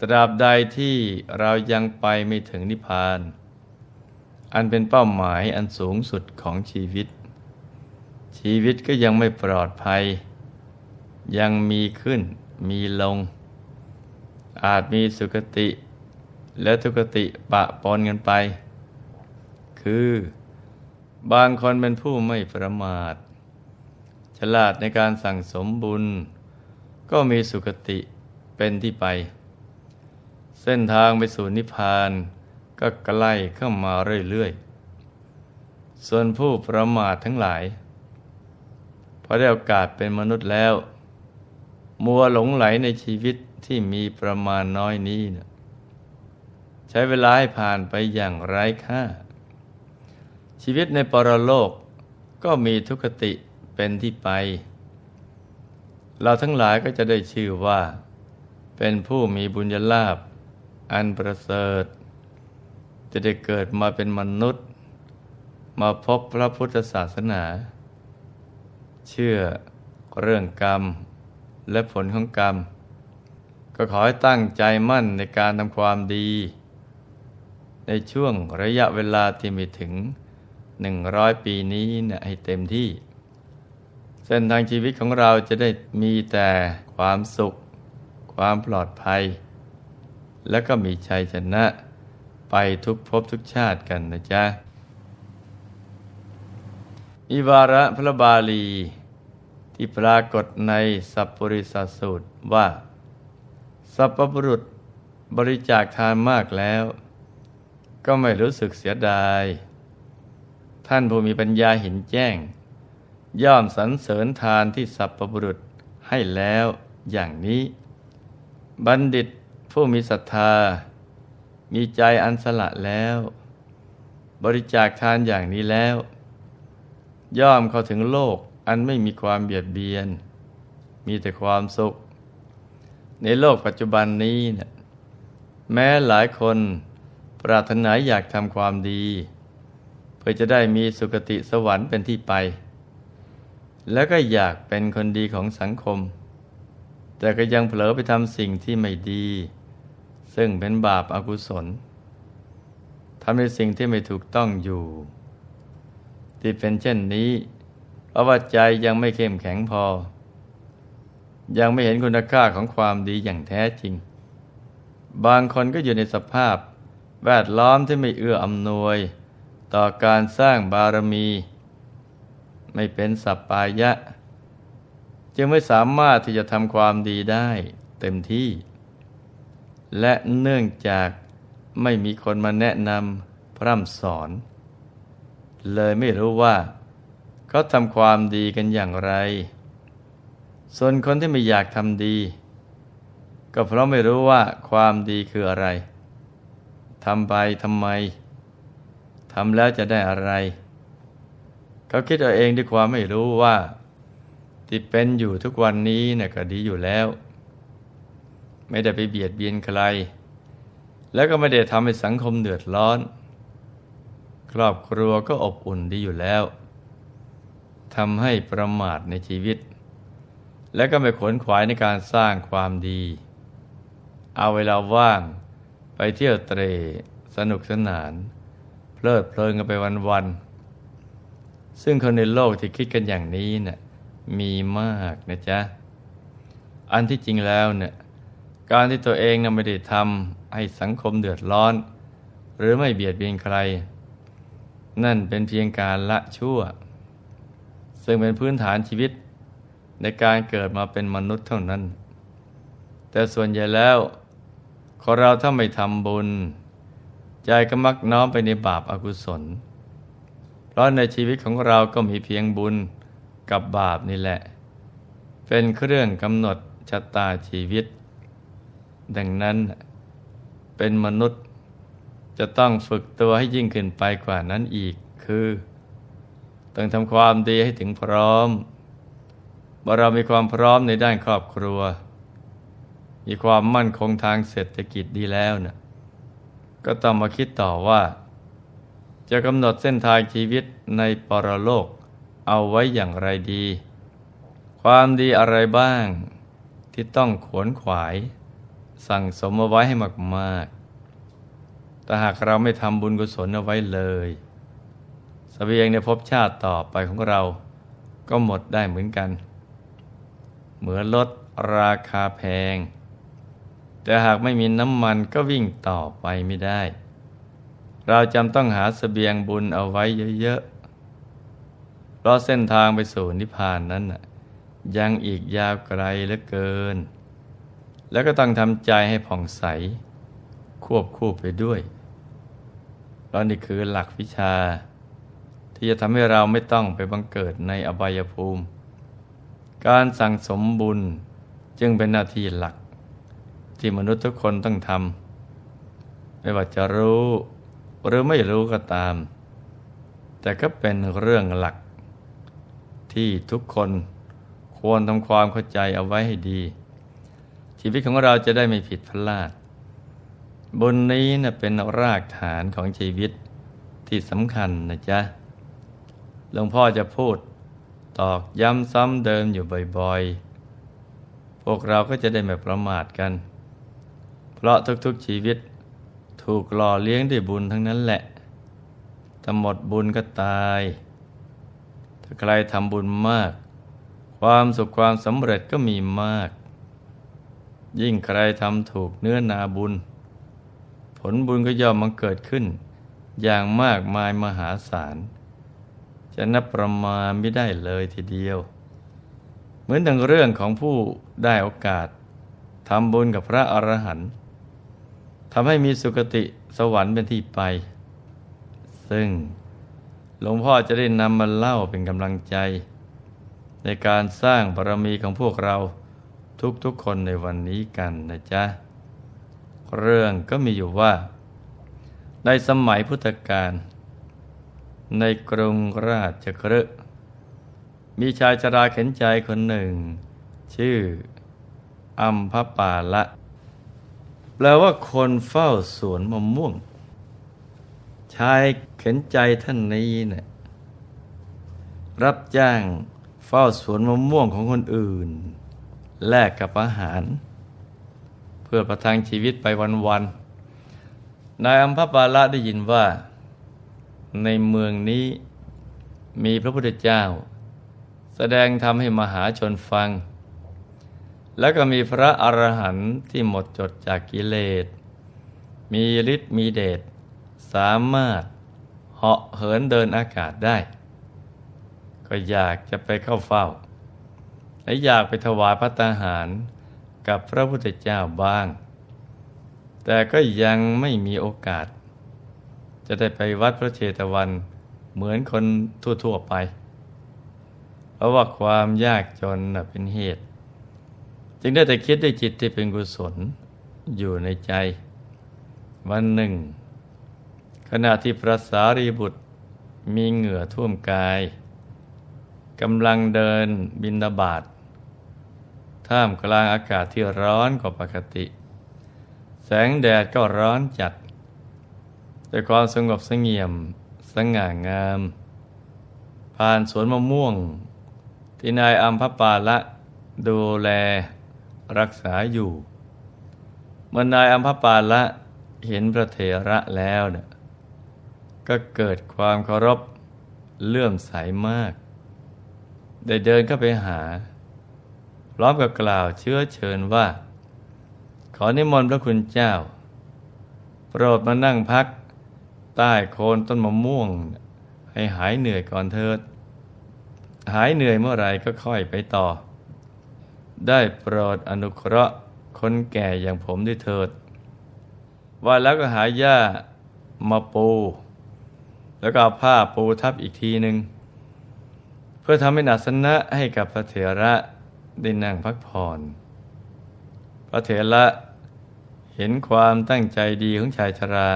ตราบใดที่เรายังไปไม่ถึงนิพพาน อันเป็นเป้าหมายอันสูงสุดของชีวิต ชีวิตก็ยังไม่ปลอดภัย ยังมีขึ้นมีลง อาจมีสุคติและทุกติปะปนกันไป คือบางคนเป็นผู้ไม่ประมาท ฉลาดในการสั่งสมบุญ ก็มีสุคติเป็นที่ไป เส้นทางไปสู่นิพพานก็ใกล้เข้ามาเรื่อยๆ ส่วนผู้ประมาททั้งหลายพอได้โอกาสเป็นมนุษย์แล้ว มัวหลงไหลในชีวิตที่มีประมาณน้อยนี้นะใช้เวลาให้ผ่านไปอย่างไร้ค่า ชีวิตในปรโลกก็มีทุกติเป็นที่ไป เราทั้งหลายก็จะได้ชื่อว่า เป็นผู้มีบุญญาลาภ อันประเสริฐ จะได้เกิดมาเป็นมนุษย์ มาพบพระพุทธศาสนา เชื่อเรื่องกรรมและผลของกรรม ก็ขอให้ตั้งใจมั่นในการทำความดี ในช่วงระยะเวลาที่มีถึงหนึ่งร้อยปีนี้นี่ยให้เต็มที่ เส้นทางชีวิตของเราจะได้มีแต่ความสุข ความปลอดภัย และก็มีชัยชนะ ไปทุกภพทุกชาติกันนะจ๊ะ อิวาระพระบาลี ที่ปรากฏในสัพปริสัสสูตรว่า สัพพบุรุษบริจาคทานมากแล้ว ก็ไม่รู้สึกเสียดาย ท่านผู้มีปัญญาเห็นแจ้ง ย่อมสรรเสริญทานที่สัพพบุรุษให้แล้วอย่างนี้ บัณฑิต ผู้มีศรัทธา มีใจอันสละแล้ว บริจาคทานอย่างนี้แล้ว ย่อมเข้าถึงโลกอันไม่มีความเบียดเบียน มีแต่ความสุข ในโลกปัจจุบันนี้นะแม้หลายคนปรารถนาอยากทำความดี เพื่อจะได้มีสุคติสวรรค์เป็นที่ไป แล้วก็อยากเป็นคนดีของสังคม แต่ก็ยังเผลอไปทำสิ่งที่ไม่ดี ซึ่งเป็นบาปอากุศลทำในสิ่งที่ไม่ถูกต้องอยู่ ที่เป็นเช่นนี้เพราะว่าใจยังไม่เข้มแข็งพอ ยังไม่เห็นคุณค่าของความดีอย่างแท้จริง บางคนก็อยู่ในสภาพแวดล้อมที่ไม่เอื้ออำนวย ต่อการสร้างบารมี ไม่เป็นสัปปายะ จึงไม่สามารถที่จะทำความดีได้เต็มที่ และเนื่องจากไม่มีคนมาแนะนำพร่ำสอน เลยไม่รู้ว่าเขาทำความดีกันอย่างไร ส่วนคนที่ไม่อยากทำดี ก็เพราะไม่รู้ว่าความดีคืออะไรทำไปทำไมทำแล้วจะได้อะไร เขาคิดเอาเองด้วยความไม่รู้ว่า ที่เป็นอยู่ทุกวันนี้เนี่ยก็ดีอยู่แล้ว ไม่ได้ไปเบียดเบียนใคร แล้วก็ไม่ได้ทำให้สังคมเดือดร้อน ครอบครัวก็อบอุ่นดีอยู่แล้วทำให้ประมาทในชีวิต และก็ไม่ขนขวายในการสร้างความดี เอาเวลาว่างไปเที่ยวเตรสนุกสนาน เพลิดเพลินกันไปวันๆซึ่งคนในโลกที่คิดกันอย่างนี้เนะ่ยมีมากนะจ๊ะ อันที่จริงแล้วเนี่ย การที่ตัวเองนะไม่ได้ทำให้สังคมเดือดร้อน หรือไม่เบียดเบียนใคร นั่นเป็นเพียงการละชั่ว ซึ่งเป็นพื้นฐานชีวิตในการเกิดมาเป็นมนุษย์เท่านั้น แต่ส่วนใหญ่แล้วคนเราถ้าไม่ทำบุญ ใจก็มักน้อมไปในบาปอากุศล เพราะในชีวิตของเราก็มีเพียงบุญกับบาปนี่แหละ เป็นเครื่องกำหนดชะตาชีวิต ดังนั้นเป็นมนุษย์จะต้องฝึกตัวให้ยิ่งขึ้นไปกว่านั้นอีกคือ ต้องทำความดีให้ถึงพร้อมเมื่อเรามีความพร้อมในด้านครอบครัว มีความมั่นคงทางเศรษฐกิจดีแล้วนะก็ต้องมาคิดต่อว่า จะกำหนดเส้นทางชีวิตในปรโลกเอาไว้อย่างไรดี ความดีอะไรบ้างที่ต้องขวนขวาย สั่งสมเอาไว้ให้มากๆ แต่หากเราไม่ทำบุญกุศลเอาไว้เลยสเสบียงในภพชาติต่อไปของเราก็หมดได้เหมือนกัน เหมือนลดราคาแพง แต่หากไม่มีน้ำมันก็วิ่งต่อไปไม่ได้ เราจำต้องหาสเสบียงบุญเอาไว้เยอะๆ เพราะเส้นทางไปสู่นิพพานนั้นยังอีกยาวไกลเหลือเกิน แล้วก็ต้องทำใจให้ผ่องใส ควบคู่ไปด้วยเพราะนี่คือหลักวิชา ที่จะทำให้เราไม่ต้องไปบังเกิดในอบายภูมิ การสั่งสมบุญจึงเป็นหน้าที่หลัก ที่มนุษย์ทุกคนต้องทำไม่ว่าจะรู้หรือไม่รู้ก็ตาม แต่ก็เป็นเรื่องหลัก ที่ทุกคนควรทำความเข้าใจเอาไว้ให้ดี ชีวิตของเราจะได้ไม่ผิดพลาดบนนี้นะเป็นรากฐานของชีวิตที่สำคัญนะจ๊ะหลวงพ่อจะพูดตอกย้ำซ้ำเดิมอยู่บ่อยๆ พวกเราก็จะได้ไม่ประมาทกัน เพราะทุกๆชีวิตถูกหล่อเลี้ยงด้วยบุญทั้งนั้นแหละถ้าหมดบุญก็ตาย ถ้าใครทำบุญมาก ความสุขความสำเร็จก็มีมาก ยิ่งใครทำถูกเนื้อนาบุญ ผลบุญก็ย่อมมังเกิดขึ้น อย่างมากมายมหาศาล จะนับประมาณไม่ได้เลยทีเดียว เหมือนดังเรื่องของผู้ได้โอกาสทำบุญกับพระอรหันต์ทำให้มีสุคติสวรรค์เป็นที่ไป ซึ่งหลวงพ่อจะได้นำมาเล่าเป็นกำลังใจ ในการสร้างบารมีของพวกเรา ทุกๆคนในวันนี้กันนะจ๊ะ เรื่องก็มีอยู่ว่า ในสมัยพุทธกาลในกรุงราชกฤห์มีชายชราเข็นใจคนหนึ่ง ชื่ออัมพปาละแปลว่าคนเฝ้าสวนมะม่วง ชายเข็นใจท่านนี้เนะี่ยรับจ้างเฝ้าสวนมะม่วงของคนอื่น แลกกับอาหาร เพื่อประทังชีวิตไปวันๆนายอัมพปาละได้ยินว่า ในเมืองนี้มีพระพุทธเจ้า แสดงธรรมให้มหาชนฟัง แล้วก็มีพระอรหันต์ที่หมดจดจากกิเลส มีฤทธิ์มีเดชสามารถเหาะเหินเดินอากาศได้ ก็อยากจะไปเข้าเฝ้า และอยากไปถวายพระตาหารกับพระพุทธเจ้าบ้าง แต่ก็ยังไม่มีโอกาส จะได้ไปวัดพระเชตวันเหมือนคนทั่วๆไป เพราะว่าความยากจนเป็นเหตุ จึงได้แต่คิดด้วยจิตที่เป็นกุศลอยู่ในใจ วันหนึ่ง ขณะที่พระสารีบุตรมีเหงื่อท่วมกาย กำลังเดินบินดาบาดท่ามกลางอากาศที่ร้อนกว่าปกติ แสงแดดก็ร้อนจัดด้วยความสงบสงเงียมสง่างาม ผ่านสวนมะม่วง ที่นายอัมพปาละดูแลรักษาอยู่เมื่อนายอัมพปาละเห็นพระเถระแล้วเนี่ยก็เกิดความเคารพเลื่อมใสมาก ได้เดินเข้าไปหา พร้อมกับกล่าวเชื้อเชิญว่า ขอนิมนต์พระคุณเจ้า โปรดมานั่งพัก ใต้โคนต้นมะม่วง ให้หายเหนื่อยก่อนเถิด หายเหนื่อยเมื่อไรก็ค่อยไปต่อ ได้โปรดอนุเคราะห์คนแก่อย่างผมด้วยเถิด ว่าแล้วก็หาหญ้ามาปู แล้วก็เอาผ้าปูทับอีกทีหนึ่ง พื่อทำให้นัสนะให้กับพระเถระได้นั่งพักผ่อน พระเถระเห็นความตั้งใจดีของชายชรา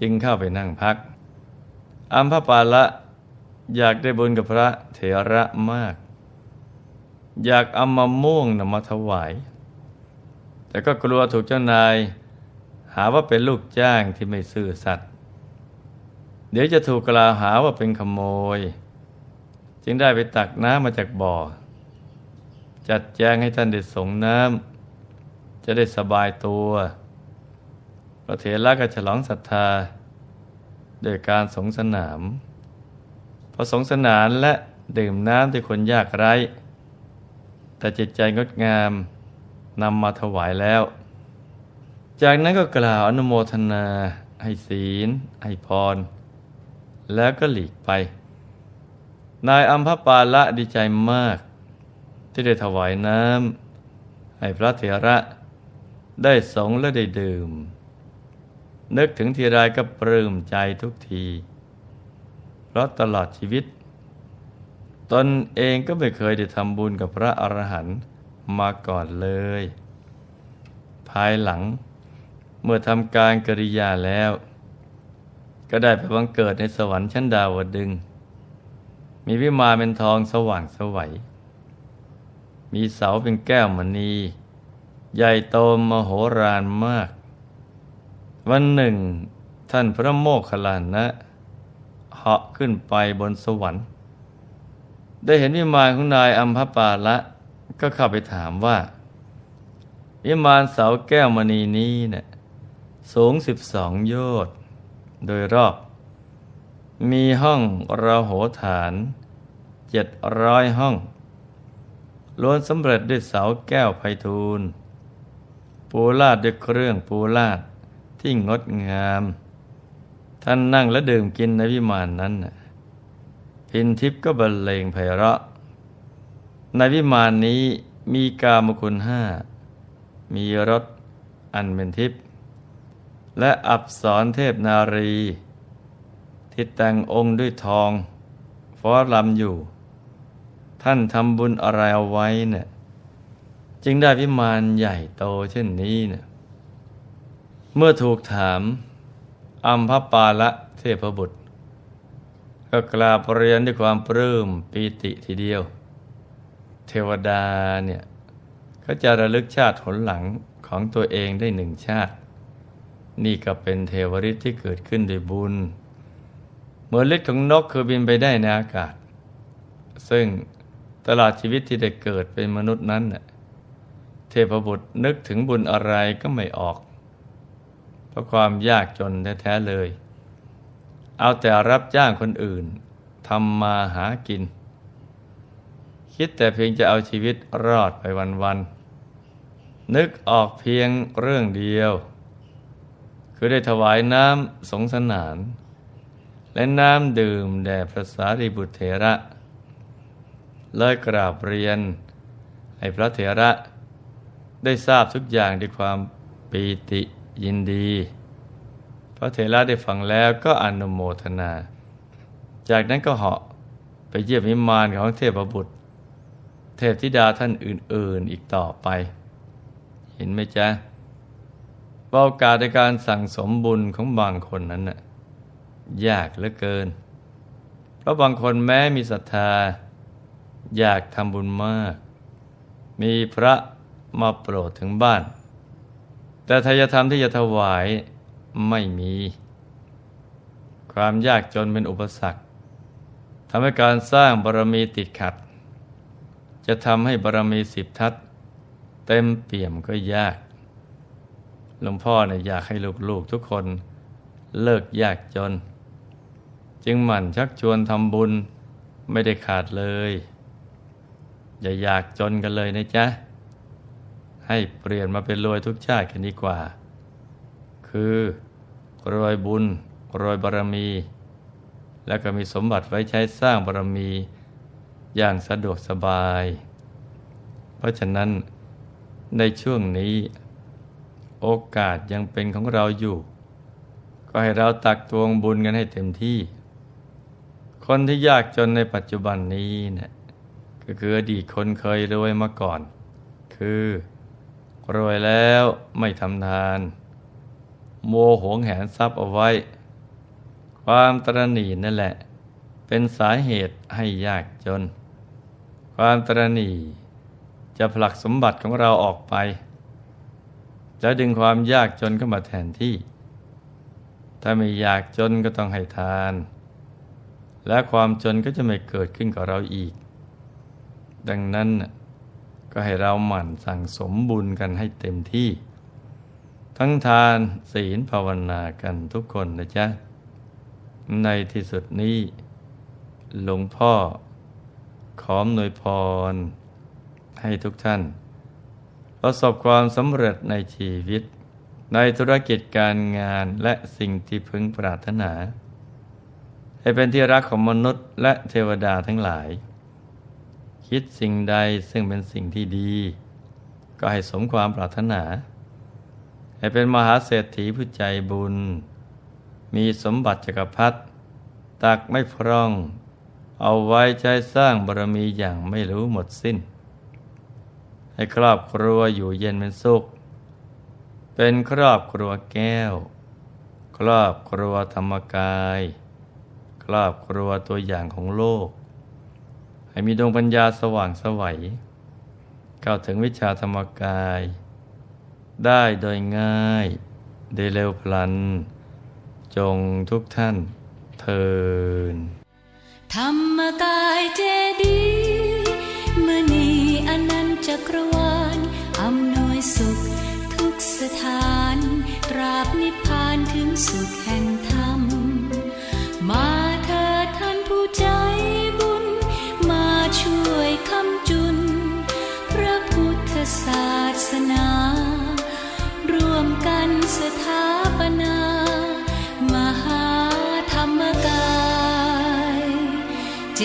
จึงเข้าไปนั่งพัก อัมพปาละอยากได้บุญกับพระเถระมาก อยากเอามาม่วงนำมาถวาย แต่ก็กลัวถูกเจ้านาย หาว่าเป็นลูกจ้างที่ไม่ซื่อสัตย์เดี๋ยวจะถูกกล่าวหาว่าเป็นขโมย จึงได้ไปตักน้ำมาจากบ่อ จัดแจงให้ท่านได้ส่งน้ำจะได้สบายตัวพระเถระก็ฉลองศรัทธาโดยการสงสนามพอสงสนานและดื่มน้ำที่คนยากไร้ แต่จิตใจงดงามนำมาถวายแล้ว จากนั้นก็กล่าวอนุโมทนา ให้ศีล ให้พร แล้วก็หลีกไป นายอัมพปาละดีใจมาก ที่ได้ถวายน้ำให้พระเถระได้สงและได้ดื่ม นึกถึงทีไรก็ปลื้มใจทุกที เพราะตลอดชีวิต ตนเองก็ไม่เคยได้ทำบุญกับพระอรหันต์มาก่อนเลย ภายหลังเมื่อทำการกริยาแล้ว ก็ได้ไปบังเกิดในสวรรค์ชั้นดาวดึง มีวิมานเป็นทองสว่างสวัย มีเสาเป็นแก้วมณี ใหญ่โตมโหฬารมาก วันหนึ่ง ท่านพระโมคคัลลานะเหาะขึ้นไปบนสวรรค์ ได้เห็นวิมานของนายอัมพปาละ ก็เข้าไปถามว่า วิมานเสาแก้วมณีนี้เนะี่ยสูงสิบสองโยชน์โดยรอบ มีห้องระโหฐาน เจ็ดร้อยห้อง ล้วนสำเร็จด้วยเสาแก้วไพฑูรย์ปูลาดด้วยเครื่องปูลาดที่งดงาม ท่านนั่งและดื่มกินในวิมานนั้น พินทิพย์ก็บรรเลงไพเราะ ในวิมานนี้มีกามคุณห้า มีรถอันเป็นทิพย์และอับสรเทพนารี ที่แต่งองค์ด้วยทองฟ้อลำอยู่ ท่านทำบุญอะไรเอาไว้เนี่ยจึงได้พิมานใหญ่โตเช่นนี้เนี่ยเมื่อถูกถามอัมพปาละเทพบุตร ก็กราบเรียนด้วยความปลื้มปีติทีเดียว เทวดาเนี่ยเขาจะระลึกชาติผลหลังของตัวเองได้หนึ่งชาติ นี่ก็เป็นเทวฤทธิ์ที่เกิดขึ้นด้วยบุญเหมือนฤทธิ์ของนกคือบินไปได้ในอากาศ ซึ่ง ตลอดชีวิตที่ได้เกิดเป็นมนุษย์นั้น เทพบุตรนึกถึงบุญอะไรก็ไม่ออก เพราะความยากจนแท้ๆเลย เอาแต่รับจ้างคนอื่นทำมาหากิน คิดแต่เพียงจะเอาชีวิตรอดไปวันๆนึกออกเพียงเรื่องเดียว คือได้ถวายน้ำสงสนาน และน้ำดื่มแด่พระสารีบุตรเถระ เลยกราบเรียน ให้พระเถระได้ทราบทุกอย่างด้วยความปีติยินดี พระเถระได้ฟังแล้วก็อนุโมทนา จากนั้นก็เหาะไปเยี่ยมวิมานของเทพบุตร เทพธิดาท่านอื่น ๆอีกต่อไป เห็นไหมจ๊ะโอกาสในการสั่งสมบุญของบางคนนั้นน่ะยากเหลือเกิน เพราะบางคนแม้มีศรัทธา อยากทำบุญมาก มีพระมาโปรดถึงบ้าน แต่ทายธรรมที่จะถวายไม่มี ความยากจนเป็นอุปสรรคทำให้การสร้างบารมีติดขัด จะทำให้บารมีสิบทัศเต็มเปี่ยมก็ยาก หลวงพ่อเนี่ยอยากให้ลูกๆทุกคนเลิกยากจน จึงหมั่นชักชวนทำบุญไม่ได้ขาดเลย อย่าอยากจนกันเลยนะจ๊ะ ให้เปลี่ยนมาเป็นรวยทุกชาติกันดีกว่า คือรวยบุญรวยบารมี แล้วก็มีสมบัติไว้ใช้สร้างบารมีอย่างสะดวกสบาย เพราะฉะนั้นในช่วงนี้ โอกาสยังเป็นของเราอยู่ ก็ให้เราตักตวงบุญกันให้เต็มที่ คนที่ยากจนในปัจจุบันนี้เนะี่ย ก็คืออดีตคนเคยรวยมาก่อน คือ รวยแล้วไม่ทำทาน โมหวงแหนทรัพย์เอาไว้ ความตรณีนั่นแหละ เป็นสาเหตุให้ยากจน ความตรณีจะผลักสมบัติของเราออกไป แล้วดึงความยากจนเข้ามาแทนที่ ถ้าไม่อยากจนก็ต้องให้ทาน และความจนก็จะไม่เกิดขึ้นกับเราอีก ดังนั้นก็ให้เราหมั่นสั่งสมบุญกันให้เต็มที่ ทั้งทานศีลภาวนากันทุกคนนะจ๊ะ ในที่สุดนี้ หลวงพ่อ ขอมนวยพร ให้ทุกท่าน ประสบความสำเร็จในชีวิต ในธุรกิจการงานและสิ่งที่พึงปรารถนา ให้เป็นที่รักของมนุษย์และเทวดาทั้งหลาย คิดสิ่งใดซึ่งเป็นสิ่งที่ดี ก็ให้สมความปรารถนา ให้เป็นมหาเศรษฐีผู้ใจบุญ มีสมบัติจักรพรรดิตักไม่พร่อง เอาไว้ใช้สร้างบารมีอย่างไม่รู้หมดสิ้น ให้ครอบครัวอยู่เย็นเป็นสุข เป็นครอบครัวแก้ว ครอบครัวธรรมกาย ครอบครัวตัวอย่างของโลก ให้มีดวงปัญญาสว่างสวัยเข้าถึงวิชาธรรมกาย ได้โดยง่ายได้เร็วพลัน จงทุกท่านเทินธรรมกายเจดีย์มณีอนันต์จักรวาลอำนวยสุขทุกสถาน ตราบนิพพานถึงสุขแห่ง สนา ร่วมกันสถาปนา มหาธรรมกายเจ